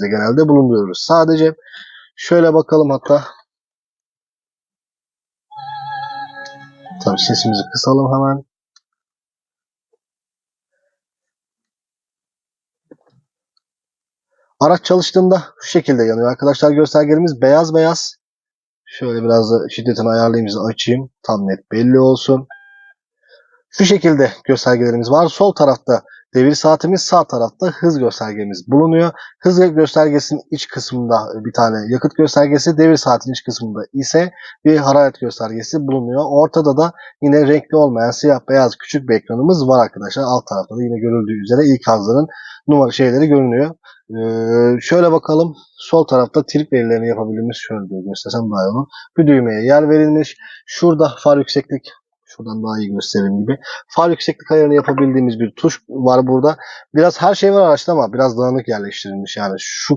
genelde bulunuyoruz. Sadece şöyle bakalım hatta. Tabii sesimizi kısalım hemen. Araç çalıştığında şu şekilde yanıyor. Arkadaşlar göstergelerimiz beyaz beyaz. Şöyle biraz da şiddetini ayarlayayım açayım. Tam net belli olsun. Şu şekilde göstergelerimiz var. Sol tarafta devir saatimiz, sağ tarafta hız göstergemiz bulunuyor. Hız göstergesinin iç kısmında bir tane yakıt göstergesi, devir saatin iç kısmında ise bir hararet göstergesi bulunuyor. Ortada da yine renkli olmayan siyah beyaz küçük bir ekranımız var arkadaşlar. Alt tarafta da yine görüldüğü üzere ilk hazların numara şeyleri görünüyor. Ee, şöyle bakalım. Sol tarafta trip verilerini yapabildiğimiz şöyle göstersem daha iyi olur. Bir düğmeye yer verilmiş. Şurada far yükseklik şuradan daha iyi göstereyim gibi. Far yükseklik ayarını yapabildiğimiz bir tuş var burada. Biraz her şey var araçta ama biraz dağınık yerleştirilmiş. Yani şu